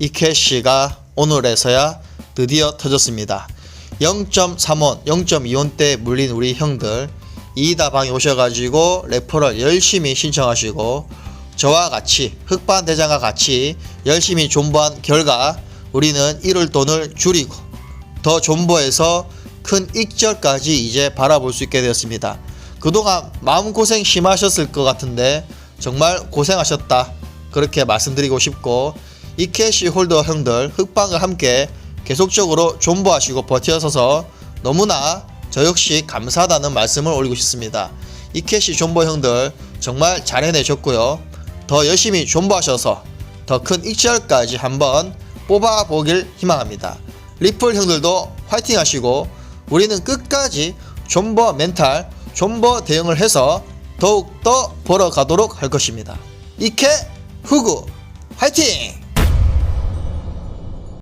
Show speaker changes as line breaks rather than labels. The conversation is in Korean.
이 캐시가 오늘에서야 드디어 터졌습니다. 0.3원, 0.2원대 물린 우리 형들 이다방에 오셔가지고 레퍼럴 열심히 신청하시고 저와 같이 흑반 대장과 같이 열심히 존버한 결과 우리는 잃을 돈을 줄이고 더 존버해서 큰 익절까지 이제 바라볼 수 있게 되었습니다. 그동안 마음고생 심하셨을 것 같은데 정말 고생하셨다. 그렇게 말씀드리고 싶고 이 캐시 홀더 형들 흑방과 함께 계속적으로 존버하시고 버텨서서 너무나 저 역시 감사하다는 말씀을 올리고 싶습니다. 이 캐시 존버 형들 정말 잘 해내셨고요. 더 열심히 존버하셔서 더 큰 익절까지 한번 뽑아보길 희망합니다. 리플 형들도 화이팅 하시고 우리는 끝까지 존버 멘탈, 존버 대응을 해서 더욱더 벌어가도록 할 것입니다. 이케 후구 화이팅!